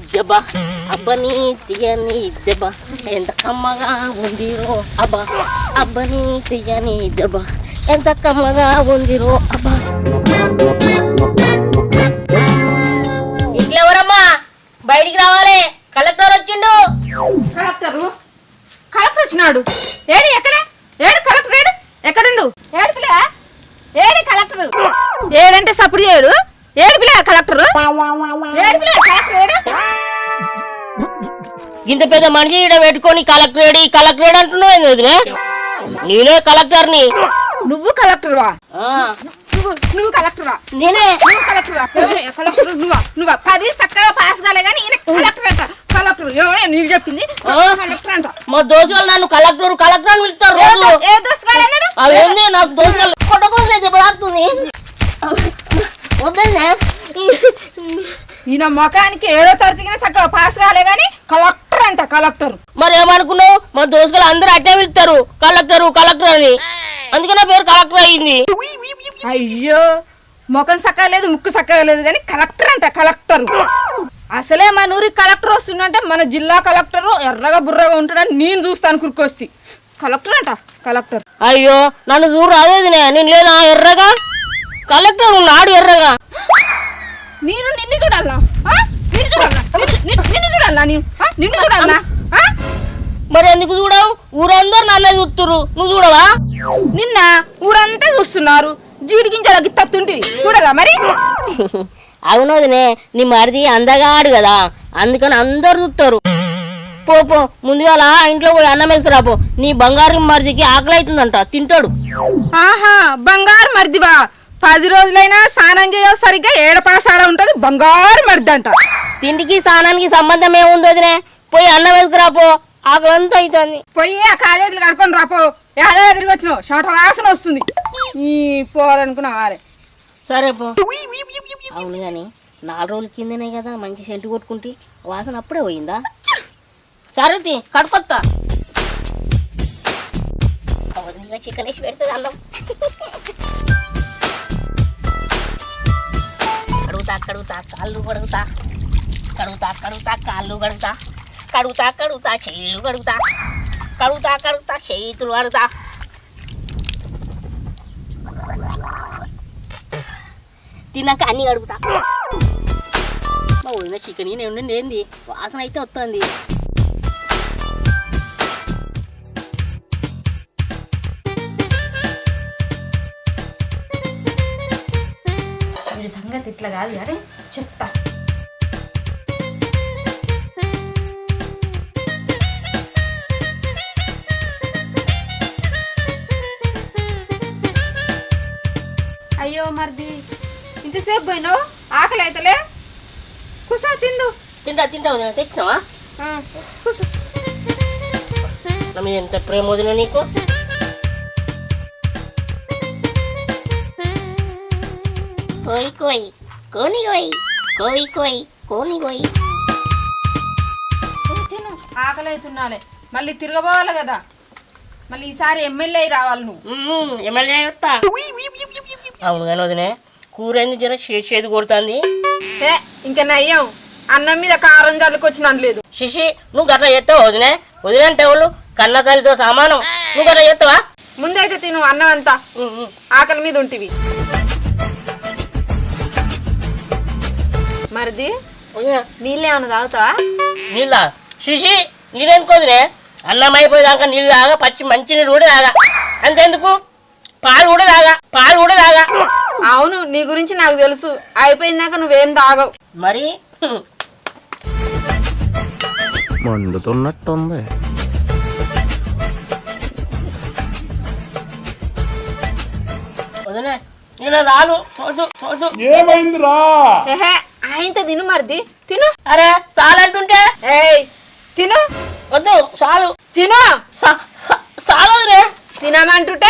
deba aba ni? Tiya ni deba enta kamara undiro aba aba ni tiya ni? Deba enta kamara undiro aba, tiyani, deba. Enta kamara, undiro, aba. ఇంత పెద్ద మనిషి ఈడ పెట్టుకొని collectorate collectorate అంటున్నావు వదిలే నేనే కలెక్టర్ని నువ్వు కలెక్టర్వా? ఆ, నువ్వు కలెక్టరా నేనే. నువ్వు కలెక్టరా కలెక్టర్ నువ్వా? నువ్వా? పది చక్కగా పాస్ కాలే కానీ ఈయన కలెక్టర్ అంట. కలెక్టర్ ఎవరే? నీకు చెప్పింది? కలెక్టర్ అంట. మా దోస్తులు నన్ను కలెక్టర్ కలెక్టర్ అని పిలుస్తారు ఏ రోజు. ఏ దోసుగాడు అన్నాడు? అవేంది నాకు దోస్తులు కొట్టకోసే చెప్పలాడుతుంది వద్దండి ఈయన ముఖానికి ఏడో తరగతిగా చక్కగా పాస్ కాలే కానీ కలెక్టర్ అంట కలెక్టర్ మరి ఏమనుకున్నావు మా దోస్తులు అందరూ అట్టే పిలుస్తారు కలెక్టర్ కలెక్టర్ అని. అందుకే నా పేరు కలెక్టర్ అయింది. అయ్యో ముఖం చక్కగా లేదు ముక్కు చక్కగా లేదు కానీ కలెక్టర్ అంట కలెక్టర్. అసలే మన ఊరికి కలెక్టర్ వస్తుందంటే మన జిల్లా కలెక్టర్ ఎర్రగా బుర్రగా ఉంటాడని నేను చూస్తాను కురుకొస్తి కలెక్టర్ అంట కలెక్టర్. అయ్యో నన్ను చూడు రాదేది నేను లేదా ఎర్రగా? కలెక్టర్ ఉన్నాడు ఎర్రగా. నేను నిన్ను చూడాలనా? ఆ? నిన్ను చూడాలనా? నిన్ను- చూడాలనా నేను? నిన్ను చూడాలనా? ఆ? మరి ఎందుకు చూడవు? ఊరందరూ నన్నే చూస్తురు నువ్వు చూడవా? నిన్న ఊరంతా చూస్తున్నారు. జీడి గింజలకి తత్తుంటివి. చూడరా మరి? అవును వదినే నీ మరిది అందగాడు కదా. అందుకని అందరు చూస్తారు. పో పో ముందుగాల ఇంట్లో పోయి అన్నం వేసుకురాపో నీ బంగారం మరిదికి ఆకలి అవుతుందంట తింటాడు. ఆహా బంగారు మరిదివా? పది రోజులైనా స్నానం చేయవు సరిగ్గా ఏడపాసాడ ఉంటది బంగారు మరిది అంట తిండికి స్నానానికి సంబంధం ఏముంది వదినే? పోయి అన్నం వేసుకురాపో ఆకలి అంతా అవుతుంది పోయి ఆ కాలేజీలు కడుకొని రాపో ఏడాది తిరిగి వచ్చినావు. చెమట వాసన వస్తుంది. ఈ పోరనుకున్నా వారే సరే పో. అవును కానీ నాలుగు రోజుల కిందనే కదా మంచి సెంటు కొట్టుకుంటే వాసన అప్పుడే పోయిందా? సరే తీ, కడుకొత్తా చికెన్ వేసి పెడుతుంది అన్నం. కడుగుతా కడుగుతా కాళ్ళు కడుగుతా. కడుగుతా కడుగుతా కాళ్ళు కడుగుతా. కడుగుతా కడుగుతా చేతులు కడుగుతా కడుగుతా కడుగుతా చేతులు కడుగుతా తిన్నాక అన్ని కడుగుతా మా వదిన చికెన్ నేను ఏంది వాసన అయితే వస్తుంది వీడి సంగతి ఇట్లా కాదు అరే చెప్తా. ఇంతసేపు పోయినావు? ఆకలి అయితలే కూసో తిందు. తింటా తింటా వదిన తెచ్చినావా? కూసో. నా మీద ఎంత ప్రేమ వదిన నీకు? కోయి కోయి కోని కోయి కోయి కోయి కోని కోయి. తిను, తిను. ఆకలి అవుతున్నాలే మళ్ళీ తిరగబోవాలి కదా. మళ్ళీ ఈసారి ఎమ్మెల్యే అయి రావాలి నువ్వు. ఎమ్మెల్యే వస్తా. అవును కానీ వదినే కూర ఎందుకు జర చేసేది కొడుతుంది. ఏ ఇంకా నయ్యం అన్నం మీద కారం జల్లుకొచ్చినాను లేదు శిషి నువ్వు గట్లా చేస్తావా వదినే? వదిన అంటే వాళ్ళు కన్న తల్లితో సమానం. నువ్వు గట్లా చేస్తావా? ముందైతే తిను అన్నం అంతా. ఆకలి మీద ఉంటివి. మరిది నీళ్ళేమన్నా తాగుతావా? నీళ్ళ? శిషి నీళ్ళెందుకోదునే అన్నం అయిపోయేదాకా నీళ్ళు తాగా పచ్చి మంచి నీళ్ళు కూడా తాగా. అంతెందుకు? పాలు కూడా తాగా పాలు కూడా తాగా. అవును నీ గురించి నాకు తెలుసు. అయిపోయిందాక నువ్వేం తాగవు. మరి? మండుతున్నట్టుంది. రాను. ఏహే ఆయనతో తిను మరిది. తిను. అరే చాలంటుంటే ఏయ్ తిను. వద్దు చాలు. తిను. చాలు వదినే తినమంటుంటే?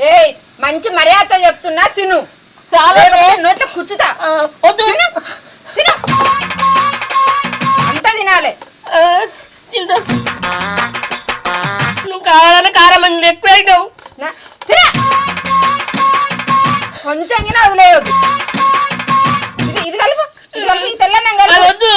ఏయ్ మంచి మర్యాదతో చెప్తున్నా తిను. చాలు. నోట్లో కూర్చుతా? వద్దు. అంతా తినాలి. నువ్వు కావాలని కారం అని ఎక్కువ అయినావు కొంచెం వదిలేయొద్దు. ఇది ఇది కలుపు. ఇది కలుపు. తెల్లన్నం కలుపు.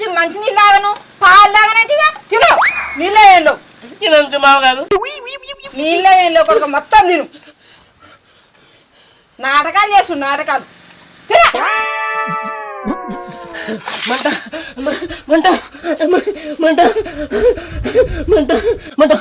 తిన మంచి నీళ్ళు తాగను పాలు తాగనంటిగా తిను. నీళ్ళే ఏంలో ఇదంతా మావ కాదు నీళ్ళే కొడుకు మొత్తం తిను. నాటకాలు చేసు నాటకాలు. మంట మంట మంట మంట మంట.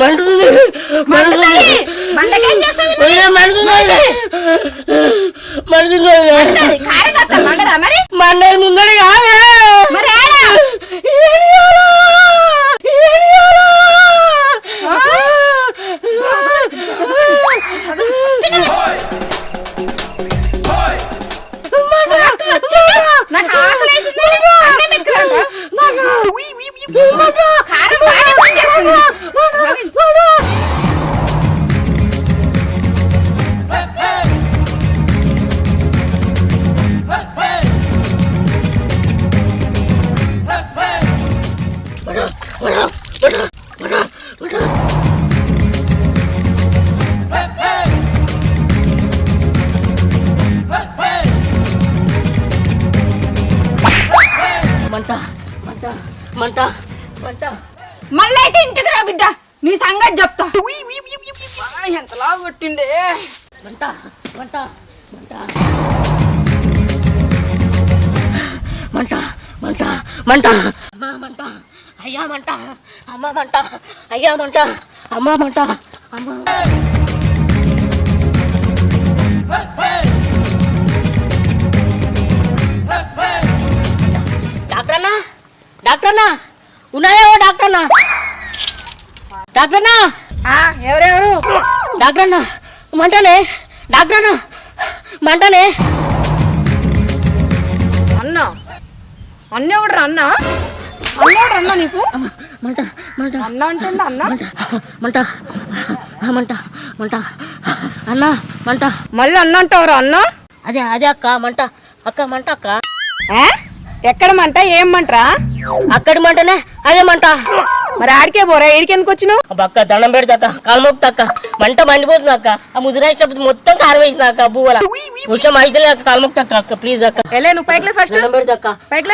మండుతుంది మండుతుంది. మండుతుంది మంటది. కారకత్త మండదా మరి మళ్ళీ అయితే ఇంటికి రా బిడ్డ. నీ సంగతి చెప్తా. ఎంతలా కొట్టిండే. మంట మంట మంట మంట మంట మంట అమ్మా మంట అయ్యా మంట అమ్మ మంట అయ్యా మంట అమ్మ మంట అమ్మ. డాక్టర్ అన్నా డాక్టర్ అన్నా ఉన్నాయో డాక్టర్ అన్నా డాక్టర్ అన్నా ఆ, ఎవరెవరు? డాక్టర్ అన్న మంటనే డాక్టర్ అన్న మంటనే. అన్న అన్న ఎవడు అన్న? అన్న ఎవడు అన్న నీకు? మంట మంట. అన్న అంటే అన్న? మంట మంట మంట అన్న మంట. మళ్ళీ అన్న అంటావురా అన్న? అదే అదే అక్క మంట. అక్క మంట అక్క? ఎక్కడ మంట? ఏం మంటరా? అక్కడి మంటనే. అదే మంట మరి ఆడికే పోరా? ఏడికి ఎందుకు వచ్చినావు? అక్క దండం పెడతాక కాలుమోపుతా అక్క. మంట మండిపోతుంది అక్క. ఆ ముదిరేసేటప్పుడు మొత్తం కారం వేసిన అక్క బువ్వల. విషయం అయితే అక్క కాలుమోపుతా అక్క అక్క ప్లీజ్ అక్క. వెళ్ళే నువ్వు పైకి ఫస్ట్ దండం పైకి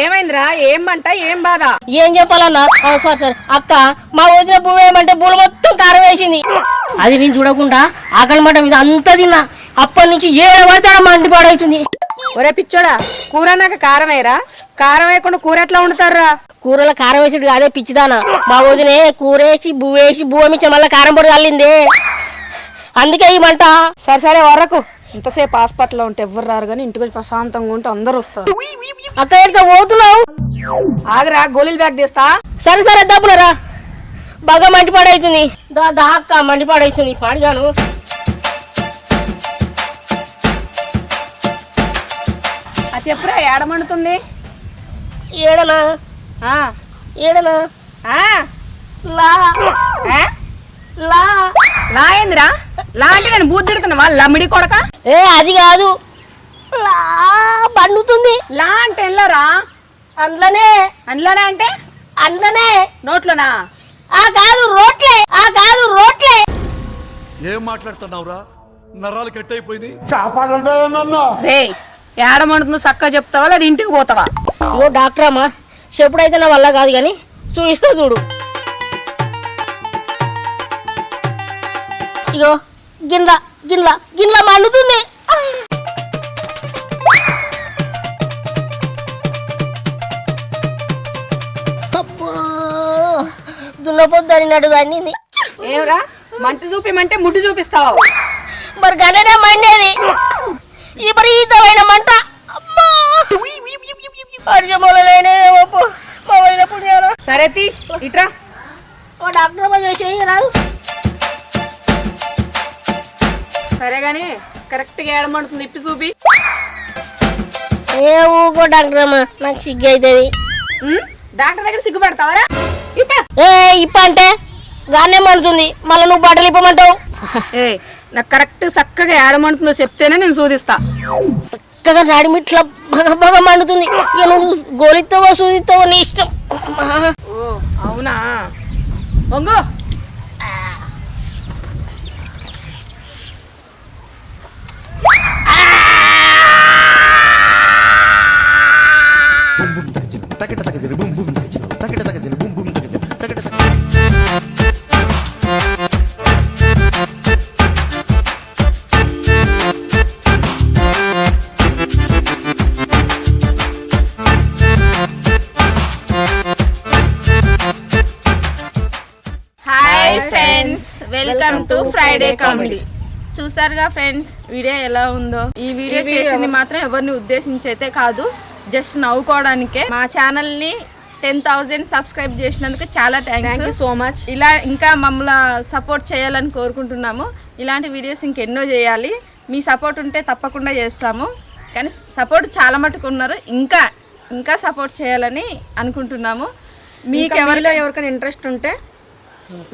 ఏమైందిరా? ఏం మంట? ఏం బాధ? ఏం చెప్పాలన్నా? సార్ సార్ అక్క మా వదిన పువ్వు వేయమంటే పూలు మొత్తం కారం వేసింది. అది నేను చూడకుండా ఆకలి మాట మీద అంతా తిన్నా. అప్పటి నుంచి ఏడు పడితే మండి పాడవుతుంది. ఒరే పిచ్చోడా కూర నాకు కారం వేయరా? కారం వేయకుండా కూర ఎట్లా వండుతారా కూరలో కారం వేసుడు అదే పిచ్చిదానా. మా వదినే కూరేసి బువ్వేసి బువ్వమిచ్చి మళ్ళీ కారం పొడి చల్లింది. అందుకే ఈ మంట. సరే సరే వరకు. ఇంతసేపు హాస్పిటల్లో ఉంటే ఎవ్వరు రారు కానీ ఇంటికి వచ్చి ప్రశాంతంగా ఉంటే అందరూ వస్తారు. అక్క ఎక్కడ పోతున్నావు? ఆగరా గోళీలు బ్యాగ్ తీస్తా. సరే సరే డబ్బులరా బాగా మంటి పాడవుతుంది దా దా అక్క మంటి పాడవుతుంది పాడిగాను చెప్పురా ఏడమండుతుంది ఏడనా? ఆ, ఏడనా ఆ, లా? లా. లా ఏందిరా? లా అంటే నేను బూత్ తిడుతున్నావా? లమ్మిడి కొడక? ఏ అది కాదు. లా పండుతుంది. లా అంటే ఎల్లరా? అందులోనే. అందులోనే అంటే? అందులోనే. నోట్లోనా? ఆ కాదు రోట్లే ఆ కాదు రోట్లే ఏం మాట్లాడుతున్నావురా? నరాలు కట్ అయిపోయినాయి రే ఏడమండుతుందో చక్కగా చెప్తావా? లేదా ఇంటికి పోతావా? ఇగో డాక్టర్ అమ్మా చెప్పుడైతే నా వల్ల కాదు కానీ చూపిస్తా చూడు. ఇగో గిన్న గిన్న గిన్నె మండుతుంది. దున్నపోద్దు అన్నట్టు అన్నింది ఏమరా మంట చూపిమంటే ముడ్డు చూపిస్తావు. మరి గడనే మండేది. ఈ విపరీతమైన మంట. అమ్మా. మా పుణ్యారా సరే తీ ఇట్రా. ఓ డాక్టర్ అమ్మ చేసి రాదు. సరే గాని కరెక్ట్గా ఏడమంటుంది ఇప్పి చూపి. ఏ ఊకో డాక్టర్ అమ్మ నాకు సిగ్గు అవుతుంది డాక్టర్ దగ్గర సిగ్గుపడతావరా ఇప్ప. ఏ ఇప్ప అంటే గానే మండుతుంది. మళ్ళీ నువ్వు బట్టలు ఇప్పమంటావు. ఏ నాకు కరెక్ట్ చక్కగా ఏడమంటుందో చెప్తేనే నేను సూదిస్తా. చక్కగా నడిమిట్లా బాగా బాగా మండుతుంది. ఇక నువ్వు గోలిస్తావో సూదిస్తావో నీ ఇష్టం. అవునా? వంగు. Hi friends welcome to Friday comedy చూసారుగా ఫ్రెండ్స్ వీడియో ఎలా ఉందో? ఈ వీడియో చేసింది మాత్రం ఎవరిని ఉద్దేశించి అయితే కాదు జస్ట్ నవ్వుకోవడానికే. మా ఛానల్ని టెన్ థౌజండ్ సబ్స్క్రైబ్ చేసినందుకు చాలా థ్యాంక్స్ సో మచ్ ఇలా ఇంకా మమ్మల్ని సపోర్ట్ చేయాలని కోరుకుంటున్నాము. ఇలాంటి వీడియోస్ ఇంకెన్నో చేయాలి. మీ సపోర్ట్ ఉంటే తప్పకుండా చేస్తాము. కానీ సపోర్ట్ చాలా మటుకు ఉన్నారు. ఇంకా ఇంకా సపోర్ట్ చేయాలని అనుకుంటున్నాము. మీకు ఎవరిలో ఎవరికైనా ఇంట్రెస్ట్ ఉంటే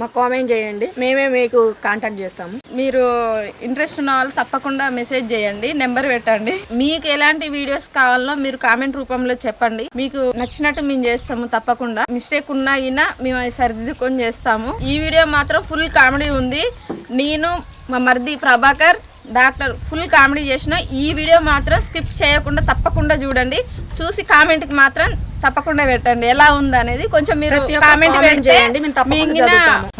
మాకు కామెంట్ చేయండి. మేమే మీకు కాంటాక్ట్ చేస్తాము. మీరు ఇంట్రెస్ట్ ఉన్న వాళ్ళు తప్పకుండా మెసేజ్ చేయండి నెంబర్ పెట్టండి. మీకు ఎలాంటి వీడియోస్ కావాలో మీరు కామెంట్ రూపంలో చెప్పండి. మీకు నచ్చినట్టు మేము చేస్తాము తప్పకుండా. మిస్టేక్ ఉన్నా అయినా మేము అది సరిదిద్దుకొని చేస్తాము. ఈ వీడియో మాత్రం ఫుల్ కామెడీ ఉంది. నేను మా మరిది ప్రభాకర్ డాక్టర్ ఫుల్ కామెడీ చేసిన ఈ వీడియో మాత్రం స్కిప్ చేయకుండా తప్పకుండా చూడండి. చూసి కామెంట్కి మాత్రం తప్పకుండా పెట్టండి. ఎలా ఉంది అనేది కొంచెం మీరు కామెంట్ చేయండి.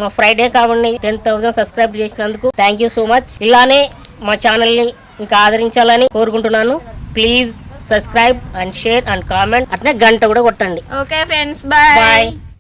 మా ఫ్రైడే కాబట్టి టెన్ థౌసండ్ సబ్స్క్రైబ్ చేసినందుకు థ్యాంక్ యూ సో మచ్ ఇలానే మా ఛానల్ని ఇంకా ఆదరించాలని కోరుకుంటున్నాను. Please subscribe and share and comment అట్నే గంట కూడా కొట్టండి. Okay friends bye bye